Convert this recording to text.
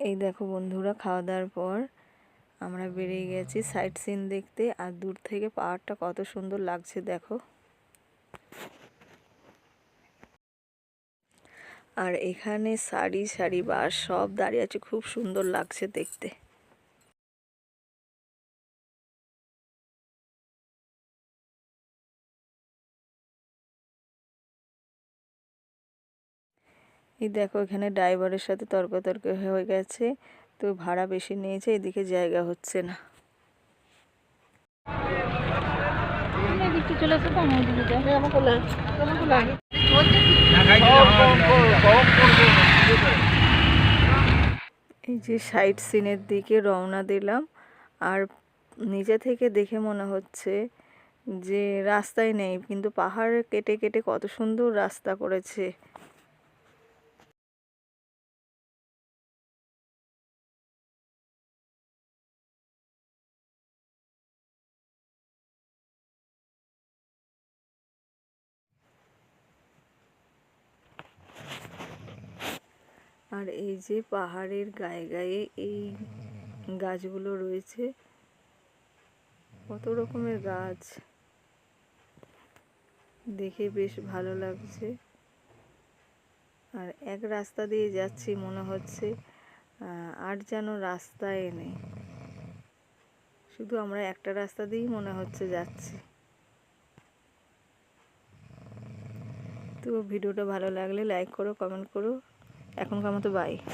এই দেখো বন্ধুরা খাওয়া দাওয়ার পর আমরা বেরিয়ে গেছি সাইট সিন দেখতে। আর দূর থেকে পাহাড়টা কত সুন্দর লাগছে দেখো। আর এখানে সারি সারি বাস সব দাঁড়িয়ে আছে, খুব সুন্দর লাগছে দেখতে। এই দেখো, এখানে ড্রাইভারের সাথে তর্ক হয়ে গেছে। তো ভাড়া বেশি নিয়েছে, এদিকে জায়গা হচ্ছে না। এই যে সাইড সিনের দিকে রওনা দিলাম। আর নিজে থেকে দেখে মনে হচ্ছে যে রাস্তায় নেই, কিন্তু পাহাড় কেটে কেটে কত সুন্দর রাস্তা করেছে। আর এই যে পাহাড়ের গায়ে গায়ে এই গাছগুলো রয়েছে, কত রকমের গাছ। দেখে বেশ ভালো লাগছে। আর এক রাস্তা দিয়ে যাচ্ছি মনে হচ্ছে আর যেন রাস্তায় নেই। শুধু আমরা একটা রাস্তা দিয়েই মনে হচ্ছে যাচ্ছি। তো ভিডিওটা ভালো লাগলে লাইক করো, কমেন্ট করো। এখনকার মতো বাই